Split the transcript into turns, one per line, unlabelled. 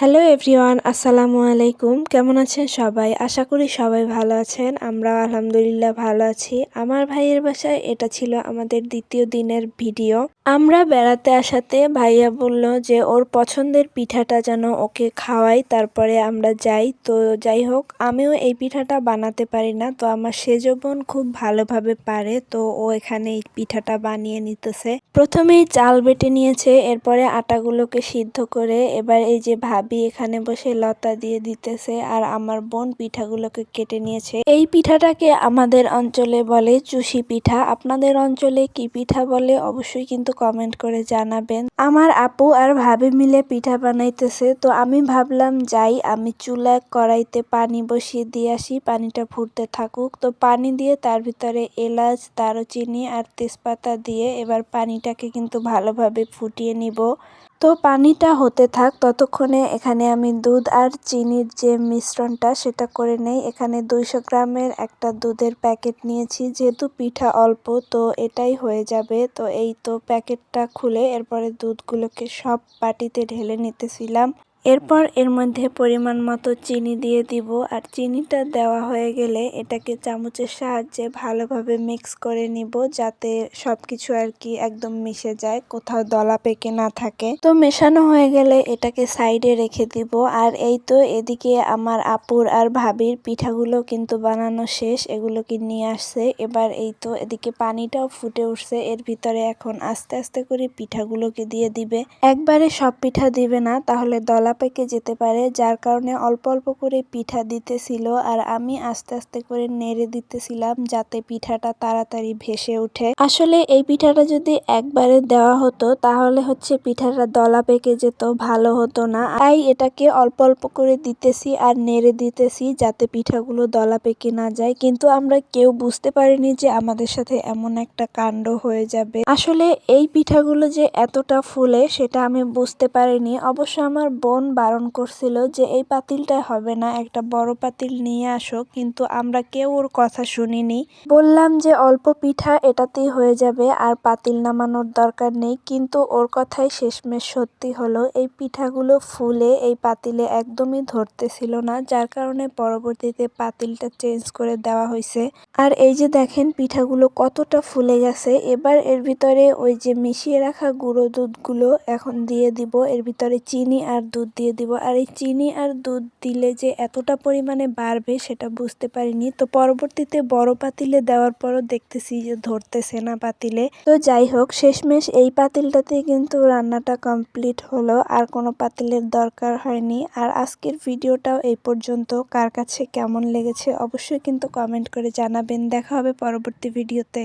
Hello everyone আসসালামু আলাইকুম কেমন আছেন সবাই? আশা করি সবাই ভালো আছেন। আমরা আলহামদুলিল্লাহ ভালো আছি। আমার ভাইয়ের বাসায় এটা ছিল আমাদের দ্বিতীয় দিনের ভিডিও। আমরা বেড়াতে আসাতে ভাইয়া বলল যে ওর পছন্দের পিঠাটা যেন ওকে খাওয়াই, তারপরে আমরা যাই। তো যাই হোক, আমিও এই পিঠাটা বানাতে পারি না, তো আমার সেজ বোন খুব ভালোভাবে পারে, তো ও এখানে এই পিঠাটা বানিয়ে নিতেছে। প্রথমেই চাল বেটে নিয়েছে, এরপরে আটাগুলোকে সিদ্ধ করে, এবার এই যে ভাবি এখানে বসে লতা দিয়ে দিতেছে আর আমার বোন পিঠাগুলোকে কেটে নিয়েছে। এই পিঠাটাকে আমাদের অঞ্চলে বলে চুষি পিঠা। আপনাদের অঞ্চলে কি পিঠা বলে অবশ্যই কিন্তু কমেন্ট করে জানাবেন। আমার আপু আর ভাবি মিলে পিঠা বানাইতেছে, তো আমি ভাবলাম যাই, আমি চুলা কড়াইতে পানি বসিয়ে দিয়ে আসি, পানিটা ফুটতে থাকুক। তো পানি দিয়ে তার ভিতরে এলাচ, দারুচিনি আর তেজপাতা দিয়ে এবার পানিটাকে কিন্তু ভালোভাবে ফুটিয়ে নিব। তো পানিটা হতে থাক, ততক্ষণে এখানে আমি দুধ আর চিনির যে মিশ্রণটা সেটা করে নেই। এখানে দুইশো গ্রামের একটা দুধের প্যাকেট নিয়েছি, যেহেতু পিঠা অল্প, তো এটাই হয়ে যাবে। তো এই তো প্যাকেটটা খুলে এরপরে দুধগুলোকে সব বাটিতে ঢেলে নিতেছিলাম। এরপর এর মধ্যে পরিমাণ মতো চিনি দিয়ে দিব, আর চিনিটা দেওয়া হয়ে গেলে এটাকে চামচের সাহায্যে ভালোভাবে মিক্স করে নিব যাতে সব কিছু আর কি একদম মিশে যায়, কোথাও দলা পেকে না থাকে। তো মেশানো হয়ে গেলে এটাকে সাইডে রেখে দিব, আর এই তো এদিকে আমার আপুর আর ভাবির পিঠাগুলো কিন্তু বানানো শেষ, এগুলোকে নিয়ে আসছে। এবার এই তো এদিকে পানিটাও ফুটে উঠছে, এর ভিতরে এখন আস্তে আস্তে করে পিঠাগুলোকে দিয়ে দিবে। একবারে সব পিঠা দিবে না, তাহলে দলা পেকে যেতে পারে, যার কারণে অল্প অল্প করে পিঠা দিতেছিল আর আমি আস্তে আস্তে করে নেড়ে দিতেছিলাম যাতে পিঠাটা তাড়াতাড়ি ভেসে ওঠে। আসলে এই পিঠাটা যদি একবারে দেওয়া হতো, তাহলে হচ্ছে পিঠাটা দলা পেকে যেত, ভালো হতো না। তাই এটাকে অল্প অল্প করে দিতেছি আর নেড়ে দিতেছি যাতে পিঠাগুলো দলা পেকে না যায়। কিন্তু আমরা কেউ বুঝতে পারিনি যে আমাদের সাথে এমন একটা কাণ্ড হয়ে যাবে। আসলে এই পিঠাগুলো যে এতটা ফুলে, সেটা আমি বুঝতে পারিনি। অবশ্য আমার বোন বারণ করছিল যে, এই পাতিলটা হবে না, একটা বড় পাতিল নিয়ে আসো, কিন্তু আমরা কেউ ওর কথা শুনিনি। বললাম যে, অল্প পিঠা, এটাতেই হয়ে যাবে, আর পাতিল নামানোর দরকার নেই। কিন্তু ওর কথাই শেষমেশ সত্যি হলো, এই পিঠাগুলো ফুলে এই পাতিলে একদমই ধরতেছিল না, যার কারণে পরবর্তীতে পাতিলটা চেঞ্জ করে দেওয়া হয়েছে। আর এই যে দেখেন, পিঠাগুলো কতটা ফুলে গেছে, এবার এর ভিতরে ওই যে মিশিয়ে রাখা গুঁড়ো দুধগুলো এখন দিয়ে দিব, এর ভিতরে চিনি আর দুধ দিয়ে দিব। আর এই চিনি আর দুধ দিলে যে এতটা পরিমাণে বাড়বে সেটা বুঝতে পারিনি। তো পরবর্তীতে বড় পাতিলে দেওয়ার পরও দেখতেছি যে ধরতেছে না পাতিলে। তো যাই হোক, শেষমেশ এই পাতিলটাতে কিন্তু রান্নাটা কমপ্লিট হলো। আর কোনো পাতিলের দরকার হয়নি। আর আজকের ভিডিওটাও এই পর্যন্ত। কার কাছে কেমন লেগেছে অবশ্যই কিন্তু কমেন্ট করে জানাবেন। দেখা হবে পরবর্তী ভিডিওতে।